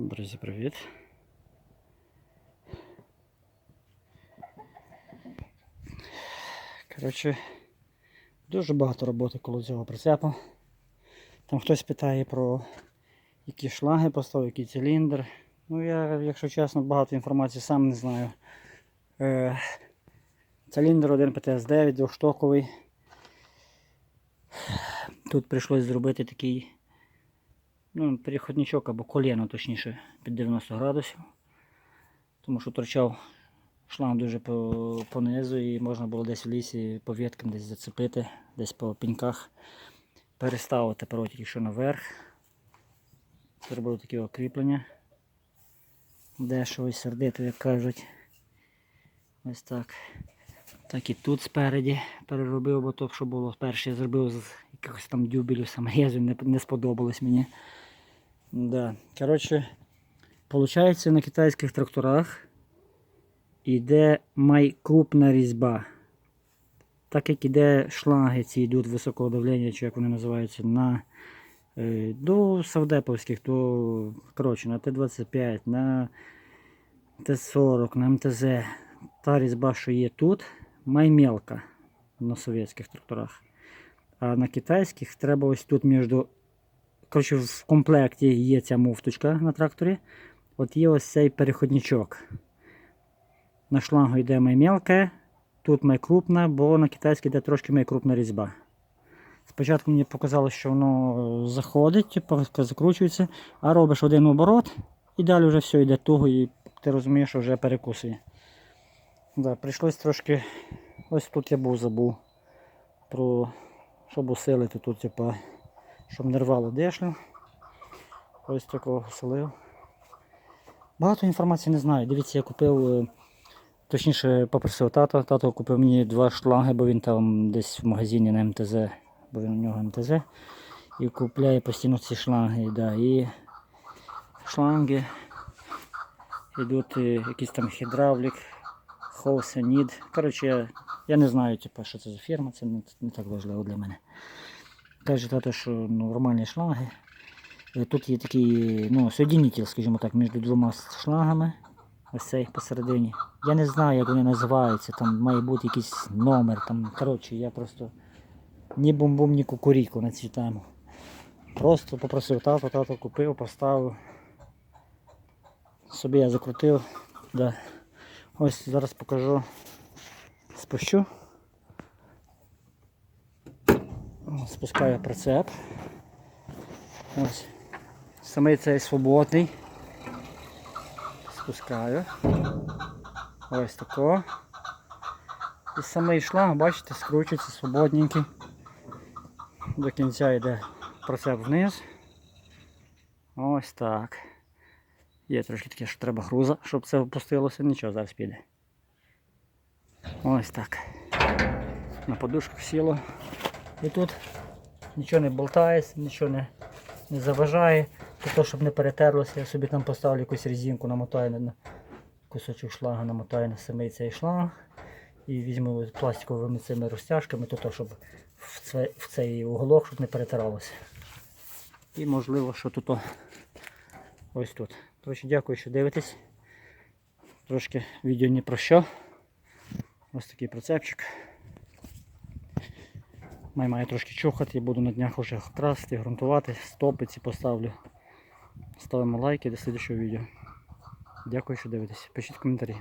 Друзі, привіт. Коротше, дуже багато роботи коло цього прицепу. Там хтось питає про які шланги поставив, який циліндр. Ну я, якщо чесно, багато інформації сам не знаю. Е, циліндр 1 ПТС-9, двохштоковий. Тут прийшлось зробити такий ну, переходничок або коліно, точніше, під 90 градусів. Тому що торчав шланг дуже по, понизу і можна було десь в лісі по веткам десь зацепити, десь по пеньках переставити тепер тільки що наверх. Зробив такі окріплення. Дешево і сердито, як кажуть. Ось так. Так і тут спереді переробив, бо то, що було перше, я зробив з якихось там дюбелів саморезів, не, не сподобалось мені. Да. Коротше, Получається на китайських тракторах йде майкрупна різьба. Так як іде шланги, ці йдуть високого давлення, чи як вони називаються, на, е, до савдеповських, то коротше, на Т-25, на Т-40, на МТЗ. Та різьба, що є тут, маймелка на совєтських тракторах. А на китайських треба ось тут між. Коротше, в комплекті є ця муфточка на тракторі. От є ось цей переходничок. На шлангу йде маймелка, тут майкрупна, бо на китайській йде трошки майкрупна різьба. Спочатку мені показало, що воно заходить, типу, закручується, а робиш один оборот і далі вже все йде туго і ти розумієш, що вже перекусує. Да, прийшлось трошки. Ось тут я був забув про щоб усилити тут, типу, щоб не рвало дешлю. Ось такого селив. Багато інформації не знаю. Дивіться, я купив, е, точніше попросив тата. Тато купив мені два шланги, бо він там десь в магазині на МТЗ, бо він у нього МТЗ. І купляє постійно ці шланги. Да. І шланги йдуть е, якийсь там гідравлік, Хоусенід. Коротше, я, не знаю, типу, що це за фірма, це не, не так важливо для мене. Каже тато, що ну, нормальні шланги. Тут є такий ну, соєдинитель, скажімо так, між двома шлангами. Ось цей посередині. Я не знаю, як вони називаються, там має бути якийсь номер. Там, коротше, я просто ні бум-бум, ні кукуріку на цю тему. Просто попросив тато, тато купив, поставив. Собі я закрутив. Да. Ось зараз покажу. Спущу. Спускаю прицеп. Ось. Самий цей свободний. Спускаю. Ось тако. І самий шланг, бачите, скручується свободненький. До кінця йде прицеп вниз. Ось так. Є трошки таке, що треба груза, щоб це опустилося, нічого зараз піде. Ось так. На подушках сіло. І тут нічого не болтається, нічого не, не заважає. Тобто, щоб не перетерлося, я собі там поставлю якусь резинку, намотаю на кусочок шланга, намотаю на самий цей шланг. І візьму пластиковими цими розтяжками, тобто, щоб в цей, в цей уголок щоб не перетиралося. І можливо, що тут ось тут. Коротше, дякую, що дивитесь. Трошки відео не про що. Ось такий прицепчик. Май має трошки чухати, я буду на днях вже красти, грунтувати, стопиці поставлю. Ставимо лайки до слідчого відео. Дякую, що дивитесь. Пишіть коментарі.